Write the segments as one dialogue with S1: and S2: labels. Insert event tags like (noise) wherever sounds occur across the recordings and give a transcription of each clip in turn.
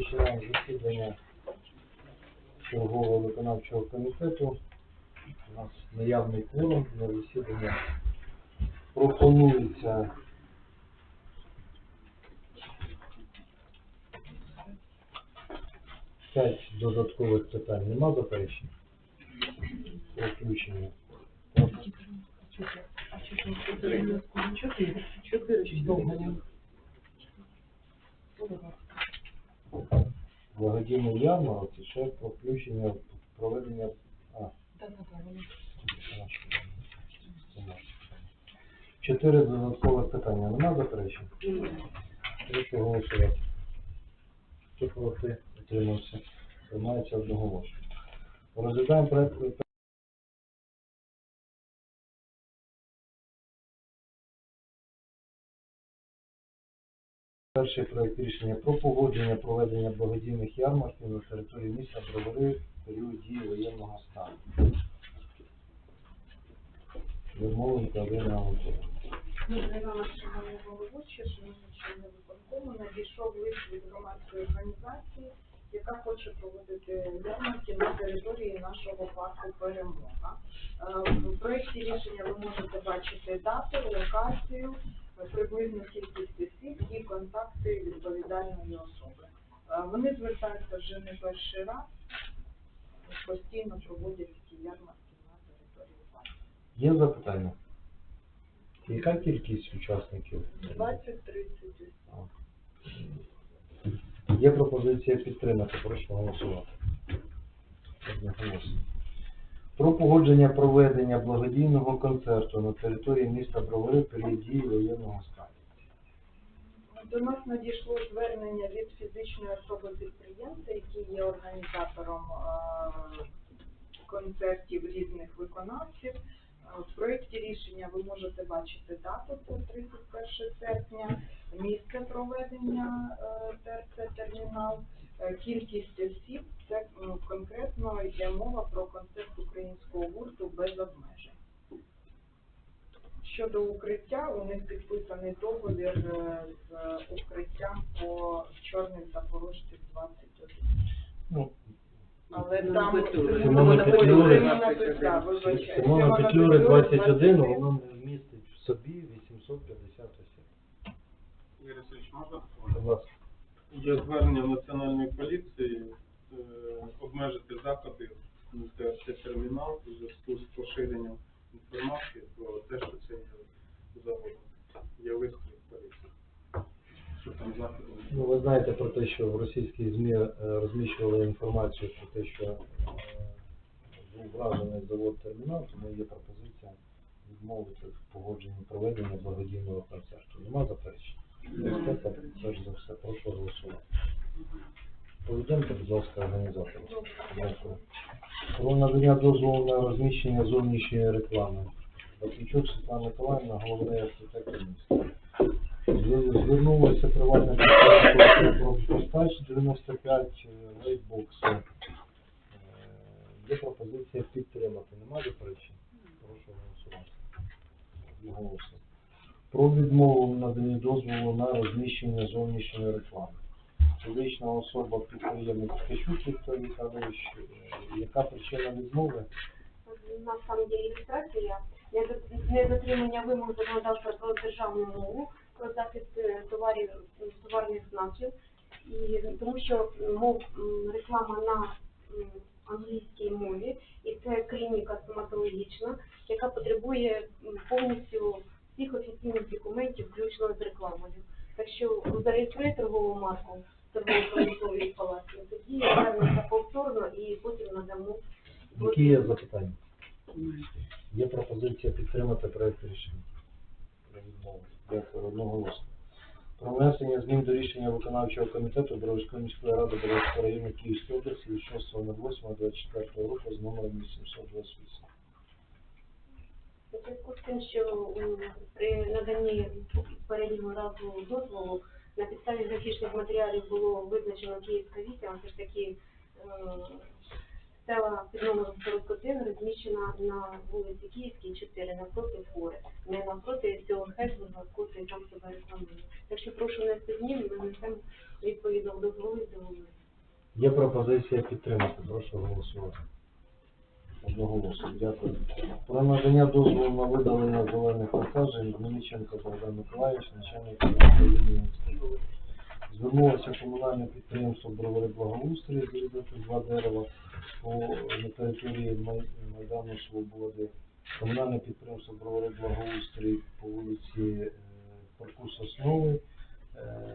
S1: Розпочинаємо засідання чергового виконавчого комітету. У нас наявний кворум для засідання. Пропонується п'ять додаткових питань. Нема заперечень? Включення. Так.
S2: Чотири. Чотири. Довго.
S1: ярмарки ще про включення проведення. А, Чотири додаткових питання. Нема заперечень? Прошу голосувати. Хто проти утримався? Приймається одноголосно. Розглядаємо проект Перший проект рішення про погодження проведення благодійних ярмарків на території міста Бровари в період дії воєнного стану.
S3: Шановні головуючі, шановні члени виконкому, надійшов лист від громадської організації, яка хоче проводити ярмарки на території нашого парку Перемога. Е, В проєкті рішення ви можете бачити дату, локацію, приблизну кількість осіб і контакти відповідальної особи. Е, Вони звертаються вже не перший раз, постійно проводять такі ярмарки на території парку.
S1: Є запитання? Яка кількість учасників?
S3: 20-30 осіб.
S1: Є пропозиція підтримати, прошу голосувати. Одноголосно. Про погодження проведення благодійного концерту на території міста Бровари в період дії воєнного стану.
S3: До нас надійшло звернення від фізичної особи підприємця, який є організатором е, концертів різних виконавців. Е, В проєкті рішення ви можете бачити дату, це 31 серпня, місце проведення е, ТРЦ термінал, кількість осіб, це конкретно йде мова про концерт українського гурту без обмежень. Щодо укриття, у них підписаний договір е, з укриттям по чорним запорожців 21.
S1: Ну,
S3: Але там.
S1: Симона Петлюри.
S3: Симона
S1: Петлюри 21, воно містить в собі 850 осіб.
S4: Ігор Васильович, можна?
S1: Будь ласка.
S4: Є звернення Національної поліції е, обмежити заходи ТРЦ термінал у зв'язку з поширенням інформації про те, що це є заводом. Є лист поліції. Що там заходи?
S1: Ну, ви знаєте про те, що в російській ЗМІ е, розміщували інформацію про те, що е, був вражений завод термінал, тому є пропозиція відмовити в погодженні проведення благодійного концерту. Нема заперечень? Експерта, перш за все, прошу голосувати. Повідомте, будь ласка, організатору. Дякую. Про надання дозволу на розміщення зовнішньої реклами. Батьківчук Світлана Миколаївна, головний архітектор міста. Зв- Звернулося приватне підприємство про постач 95 лейтбокси. Е, Є пропозиція підтримати. Нема заперечень? Прошу голосувати. Одноголосно. Про відмову в наданні дозволу на розміщення зовнішньої реклами. Фізична особа підприємець Ткачук Віктор Віталійович. Е, Яка причина відмови?
S5: У нас там ілюстрація, недотримання вимог законодавства про державну мову, про захист е, товарів, товарних знаків, і тому що мов реклама на англійській мові, і це клініка стоматологічна, яка потребує м, повністю всіх офіційних документів, включно з рекламою. Так що зареєструє торгову марку торгово-промисловій палаці, тоді звернеться повторно і потім надамо
S1: Які є запитання? Є пропозиція підтримати проект рішення. Про відмову. Дякую, одноголосно. Про внесення змін до рішення виконавчого комітету Бровської міської ради Бровського району Київської області від 6.08.24 року з номером 828.
S5: У зв'язку з тим, що м, при наданні переднього разу дозволу на підставі графічних матеріалів було визначено Київська вісім, все ж таки е, стела під номером 41 розміщена на вулиці Київській 4, навпроти фори, не навпроти цього Хесбурга, котрий там себе рекламує. Так що прошу внести зміни, ми внесемо відповідно в дозволи договори.
S1: Є пропозиція підтримати. Прошу голосувати. Одноголосно. Дякую. Про надання дозволу на видалення зелених насаджень Мельниченко Богдан Миколаївич, начальник управління. Звернулося комунальне підприємство Бровари Благоустрій зрізати два дерева по на території Май- Майдану Свободи. Комунальне підприємство Бровари Благоустрій по вулиці е, Парку Сосновий. Е,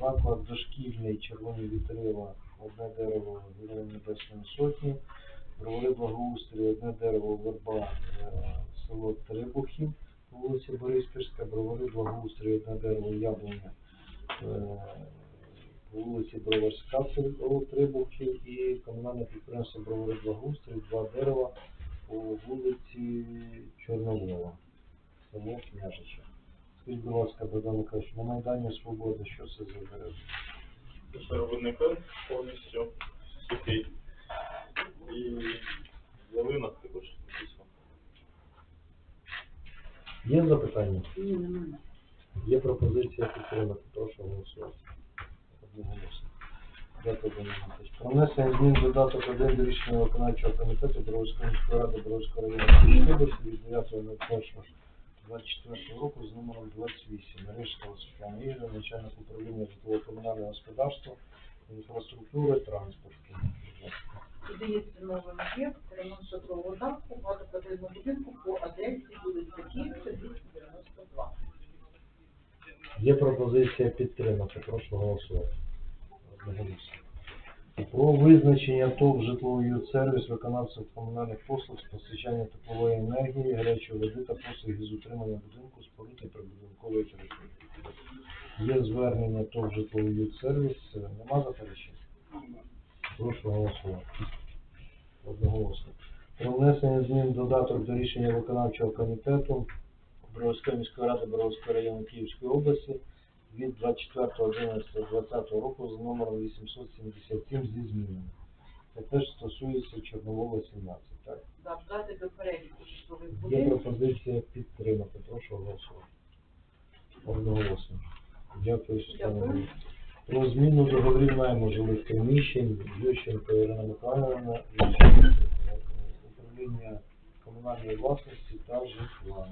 S1: Заклад дошкільний Червоні вітрила, одне дерево Героя Небесної Сотні. Бровари Благоустрій, одне дерево Верба, е, село Трибухів, вулиці Бориспільська, Бровари Благоустрій, одне дерево Яблуня, е, вулиці Броварська, село Трибухів і комунальне підприємство Бровари Благоустрій, два дерева по вулиці Чорновола, село Княжича. Скажіть, будь ласка, Богдан Миколаївич, на Майдані Свободи, що це за дерева?
S6: Виробника повністю сухий. Ялина також.
S1: Є запитання?
S2: Ні, немає.
S1: Є пропозиція підтримати. Прошу голосувати. Одноголосно. Дякую, Богдан Миколаївич. Про внесення змін додаток 1 до рішення виконавчого комітету Броварської міської ради Броварського району області від 9.01.24 року з номером 28. Решта Світлана Ігоря, начальник управління житлово-комунального господарства, інфраструктури, транспорту. Ласка.
S2: Додається об'єкт, ремонт дамбу, багатоквартирного будинку по адресі вулиця Київська, 292.
S1: Є пропозиція підтримати. Прошу голосувати. Про визначення ТОВ «Житловий сервіс» виконавців комунальних послуг з постачання теплової енергії, гарячої води та послуги з утримання будинку, споруд і прибудинкової території. Є звернення ТОВ «Житловий сервіс». Нема заперечень? Прошу голосувати. Одноголосно. Про внесення змін додаток до рішення виконавчого комітету Броварської міської ради Броварського району Київської області від 24.11.2020 року з номером 877 зі змінами. Це теж стосується Чорновола 17, так?
S2: Додати до переліку житлових
S1: Є пропозиція підтримати. Прошу голосувати. Одноголосно. Дякую, Світлана.
S2: Дякую.
S1: Про зміну договорів найму жилих приміщень Ющенко Ірина і управління комунальної власності та житла.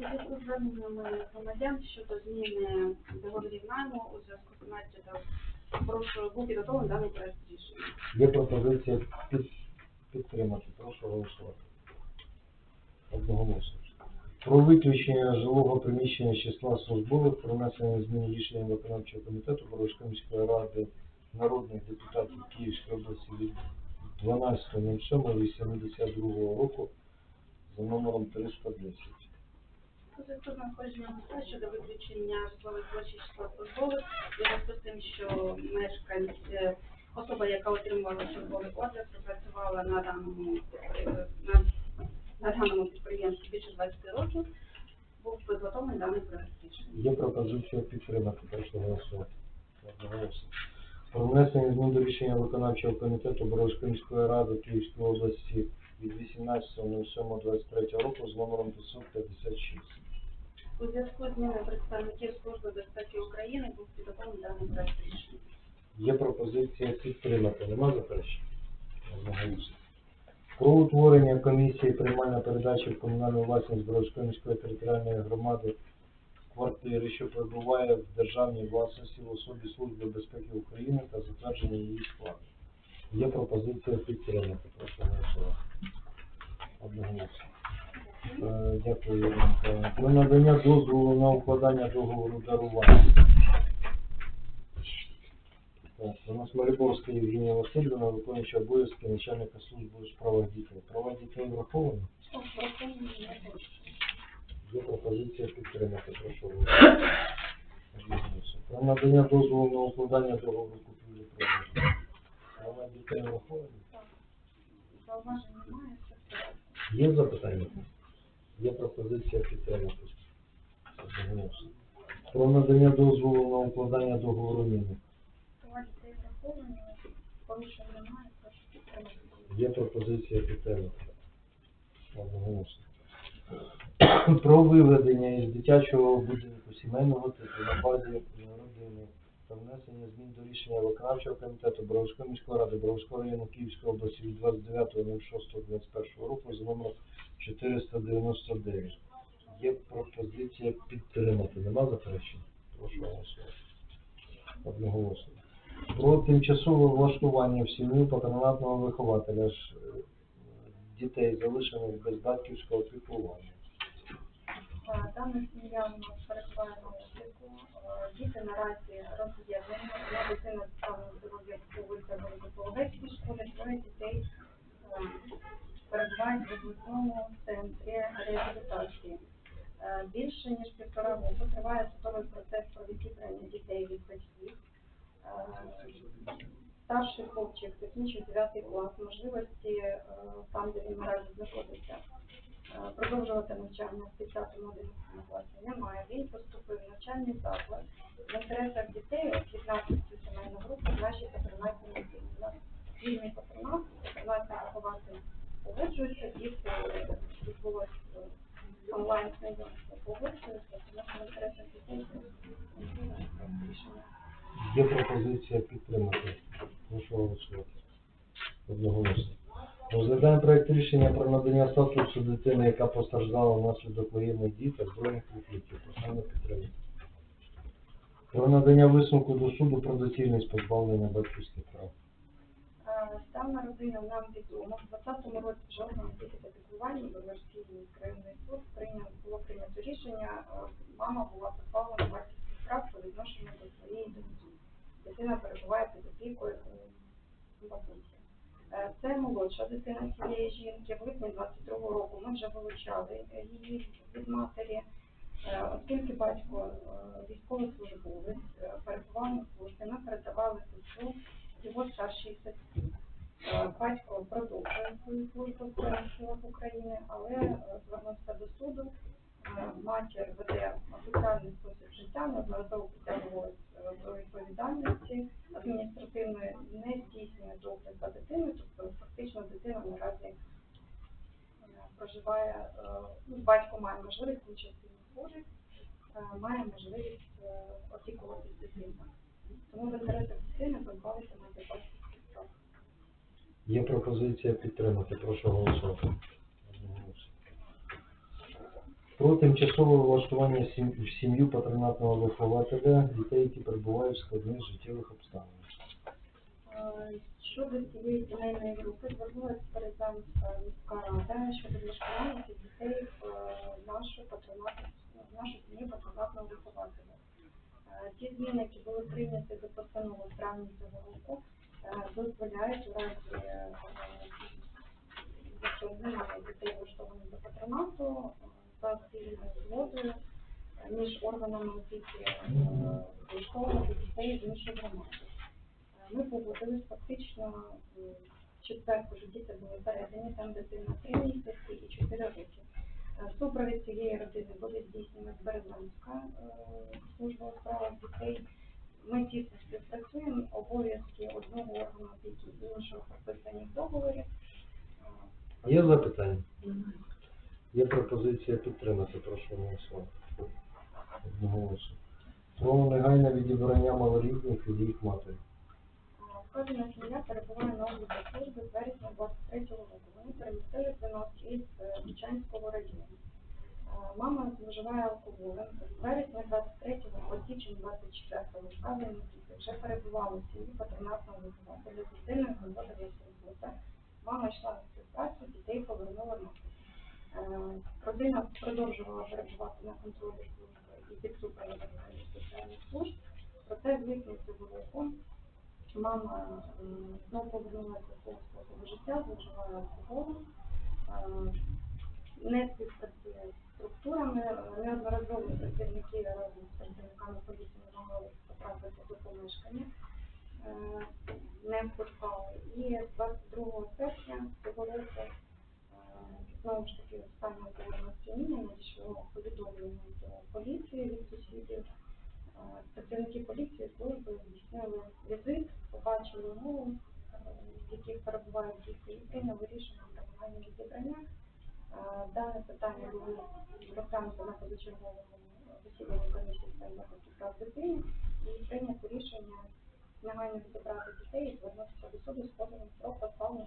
S5: З зверненнями громадян щодо зміни договорів найму у зв'язку з наслідком прошу був підготовлений даний проект рішення.
S1: Є пропозиція підтримати. Прошу голосувати. Одноголосно. Про виключення жилого приміщення з числа службових, про внесення змін рішення виконавчого комітету Боровської міської ради народних депутатів Київської області від 12.07.82 року за номером 310.
S5: У зв'язку з щодо виключення житлових площі числа службових, зв'язку з тим, що мешканець, особа, яка отримувала службовий адрес, працювала на даному, е, на, на даному підприємстві більше 20 років, був підготовлений даний проект рішення.
S1: Є пропозиція підтримати. Прошу голосувати. Одноголосно. Про внесення змін до рішення виконавчого комітету Боровської міської ради Київської області від 18.07.23 року з номером 556.
S5: У зв'язку з зміною представників Служби безпеки України був підготовлений даний проект рішення.
S1: Є пропозиція підтримати. Нема заперечень? Одноголосно. Про утворення комісії приймання передачі в комунальну власність Боровської міської територіальної громади квартири, що перебуває в державній власності в особі Служби безпеки України та затвердження її складу. Є пропозиція підтримати. Прошу голосувати. Одноголосно. Е, Дякую, Ірина Миколаївна. Про надання дозволу на укладання договору дарування. У нас Мариборська Євгенія Васильівна, виконуюча обов'язки начальника служби у справах дітей. Права дітей враховані? Є пропозиція підтримати, прошу. Про надання дозволу на укладання договору купівлі продажу. Права дітей враховані? Є запитання? Є пропозиція підтримати. Про надання дозволу на укладання договору міни. Є пропозиція підтримати. Одноголосно. (coughs) про виведення із дитячого будинку сімейного типу на базі родини та внесення змін до рішення виконавчого комітету Бровської міської ради Бровського району Київської області від 29.06.21 року з номером 499. Є пропозиція підтримати. Нема заперечень? Прошу голосувати. Одноголосно. Про тимчасове влаштування в сім'ю патронатного вихователя ж, е, дітей, залишених без батьківського піклування.
S7: Е, Дана сім'я у нас перебуває на. Е, Діти наразі роз'єднані. Одна дитина з станом здоров'я в Великополовецькій школі, троє дітей перебувають в обласному центрі реабілітації. Більше ніж півтора року триває судовий процес про відчислення дітей від батьків. Старший хлопчик закінчив 9 клас, можливості е, там, де він наразі знаходиться, е, продовжувати навчання в 10-11 класі немає. Він поступив в навчальний заклад. В інтересах дітей, об'єднався в цю сімейну групу в нашій патронатній групі. У нас вільний патронат, патронатний вихователь погоджується, діти е, відбулось онлайн знайомство погоджується,
S1: Є пропозиція підтримати. Прошу голосувати. Одноголосно. Розглядаємо проект рішення про надання статусу дитини, яка постраждала внаслідок воєнних дій та збройних конфліктів. Прохання підтримати. Про надання висновку до суду про доцільність позбавлення батьківських прав.
S7: Дана родина нам відома. В 2020 році вже та піклування Броварський районний суд прийняв було прийнято рішення. Мама була позбавлена батьківських прав по відношенню до своєї доньки. Дитина перебуває під опікою у бабусі. Е, Це молодша дитина цієї жінки. В липні 22 року ми вже вилучали е, її від матері. Е, Оскільки батько е, військовослужбовець е, перебував на службі, ми передавали сестру його старшій сестрі. Е, Батько продовжує свою службу в України, але е, звернувся до суду. Матір веде офіціальний спосіб життя, неодноразово притягувалась до відповідальності адміністративної, не здійснює догляд за дитиною, тобто фактично дитина наразі е, проживає, е, ну, батько має можливість участі службі, е, має можливість опікуватись дитиною. Тому в інтересах дитини позбавити на батьківських прав.
S1: Є пропозиція підтримати. Прошу голосувати. Про тимчасове влаштування сім- в сім'ю патронатного вихователя дітей, які перебувають в складних життєвих обставинах.
S7: Е, Щодо цієї сімейної групи звернулася Березанська міська рада щодо влаштування цих дітей в е, нашу патронатну в нашу сім'ю патронатного вихователя. Е, Ті зміни, які були прийняті до постанови в травні цього року, е, дозволяють у разі, е, якщо немає дітей влаштованих до патронату, е, за спільною згодою е, між органами опіки е, влаштовувати дітей з іншої громади. Е, Ми погодились фактично е, в діти були передані, там дитина 3 місяці і 4 роки. Супровід цієї родини буде здійснювати Березанська служба у справах дітей. Ми тісно співпрацюємо, обов'язки одного органу опіки і іншого прописані в договорі.
S1: Є запитання? Є пропозиція підтримати. Прошу голосувати. Одноголосно. Про негайне відібрання малолітніх від їх матері.
S7: Вказана сім'я перебуває на обліку служби з вересня 23 року. Вони перемістилися до нас із е, Бучанського району. Е, Мама зловживає алкоголем. З вересня 23 по січень 24 вказані діти вже перебували в сім'ї патронатного вихователя з дитиною робота. Мама йшла на співпрацю, дітей повернула матері. Е, Родина продовжувала перебувати на контролі служби і під супроводом соціальних служб. Проте в липні цього року мама знову повернулася до способу життя, зловживає алкоголем, е, не співпрацює з структурами, неодноразово працівники разом з працівниками поліції намагалися потрапити до помешкання, е, не впускали. І 22 серпня цього року знову ж таки алкогольного сп'яніння надійшло повідомлення до поліції від сусідів. Працівники поліції служби здійснили візит, побачили умови, е, в яких перебувають діти, і прийняли рішення про негайне відібрання. Дане питання було
S8: розглянути на позачерговому засіданні комісії з прав дитини і прийняти рішення негайно відібрати дітей і звернутися до суду з позовом про позбавлення.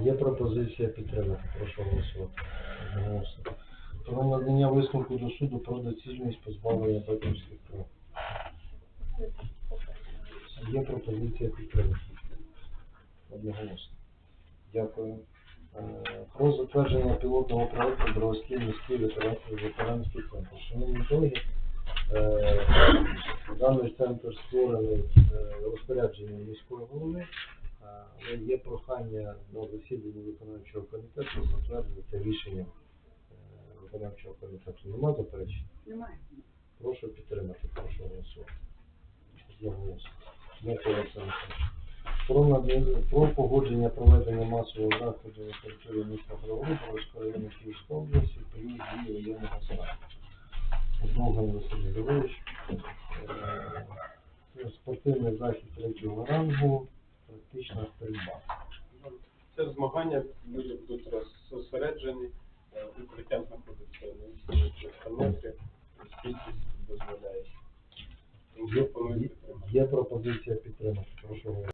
S1: Є пропозиція підтримати. Прошу голосувати. Одноголосно. Про надання висновку до суду про доцільність позбавлення батьківських прав. Є пропозиція підтримати. Одноголосно. Дякую. Е, Про затвердження пілотного проекту Бровський міський ветеранський центр. Шановні колеги, даний центр створений е, розпорядженням міської голови, е, але є прохання на засіданні виконавчого комітету затвердити рішенням е, виконавчого комітету. Нема заперечень?
S2: Немає.
S1: Прошу підтримати, прошу голосувати. Про, про погодження проведення масового заходу на території міста Григорівського району Київської області період дії воєнного стану. Довган Василь Григорович. Е, Спортивний захід третього рангу, практична стрільба.
S4: Це змагання, люди будуть розсереджені, е, укриття знаходиться на 300 метрів, кількість дозволяє.
S1: Є, пропозиція підтримати. Прошу.